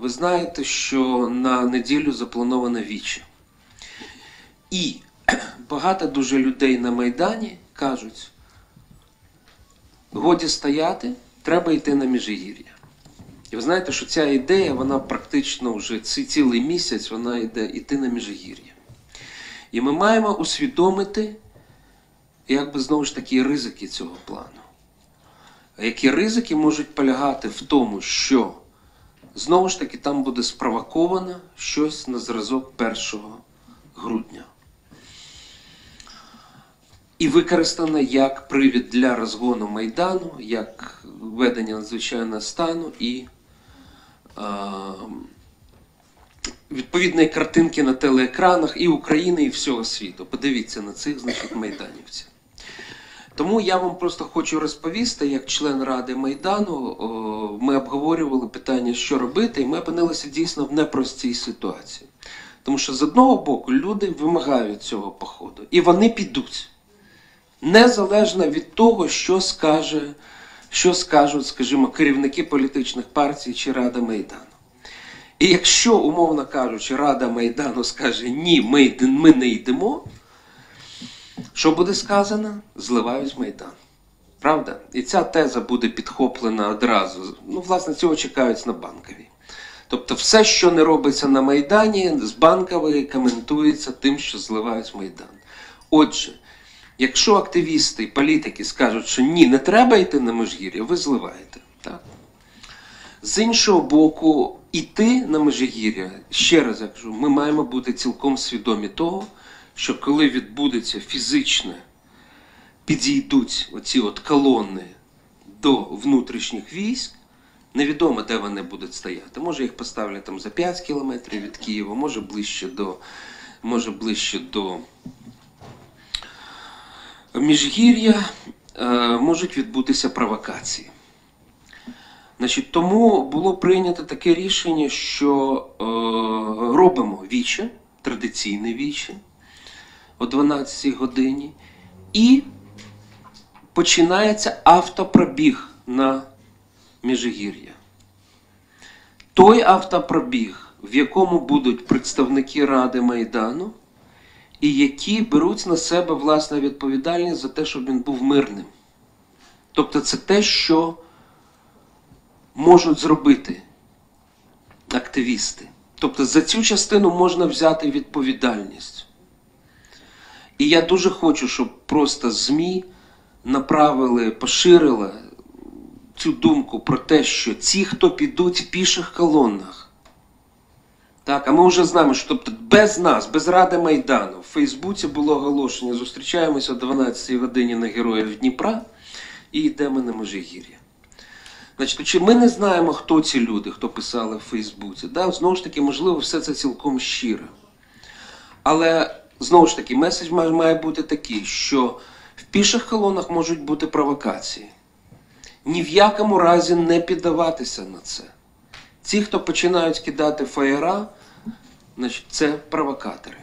Ви знаєте, що на неділю запланована віче. І багато дуже людей на Майдані кажуть: годі стояти, треба йти на Міжгір'я. І ви знаєте, що ця ідея, вона практично вже ці- цілий місяць вона йде йти на Міжгір'я. І ми маємо усвідомити, якби знову ж таки ризики цього плану. Які ризики можуть полягати в тому, що знову ж таки там буде спровоковано щось на зразок 1 грудня. І використано як привід для розгону Майдану, як введення надзвичайного стану і е, відповідної картинки на телеекранах і України, і всього світу. Подивіться на цих значить, майданівців. Тому я вам просто хочу розповісти, як член Ради Майдану, ми обговорювали питання, що робити, і ми опинилися дійсно в непростій ситуації. Тому що з одного боку люди вимагають цього походу, і вони підуть. Незалежно від того, що скаже, що скажуть, скажімо, керівники політичних партій чи Рада Майдану. І якщо, умовно кажучи, Рада Майдану скаже ні, ми, ми не йдемо, що буде сказано? Зливають Майдан. Правда? І ця теза буде підхоплена одразу. Ну, власне, цього чекають на банковій. Тобто, все, що не робиться на Майдані, з банкової коментується тим, що зливають Майдан. Отже, якщо активісти і політики скажуть, що ні, не треба йти на Межгір'я, ви зливаєте. Так? З іншого боку, іти на Межигір'я, ще раз я кажу, ми маємо бути цілком свідомі того, що коли відбудеться фізичне, підійдуть оці от колони до внутрішніх військ, невідомо, де вони будуть стояти. Може, їх поставлять там за 5 кілометрів від Києва, може ближче до, може ближче до Міжгір'я, е, можуть відбутися провокації. Значить, тому було прийнято таке рішення, що е, робимо віче, традиційне віче о 12 годині, і починається автопробіг на Міжгір'я. Той автопробіг, в якому будуть представники Ради Майдану, і які беруть на себе власне відповідальність за те, щоб він був мирним. Тобто це те, що можуть зробити активісти. Тобто за цю частину можна взяти відповідальність. І я дуже хочу, щоб просто ЗМІ направили, поширили цю думку про те, що ці, хто підуть в піших колонах, так, а ми вже знаємо, що тобто без нас, без Ради Майдану, в Фейсбуці було оголошення: зустрічаємося о 12 годині на Героїв Дніпра і йдемо на Межигір'я. Значить, чи ми не знаємо, хто ці люди, хто писали в Фейсбуці. Да? Знову ж таки, можливо, все це цілком щиро. Але знову ж таки, меседж має, бути такий, що в піших колонах можуть бути провокації. Ні в якому разі не піддаватися на це. Ті, хто починають кидати фаєра, значить, це провокатори.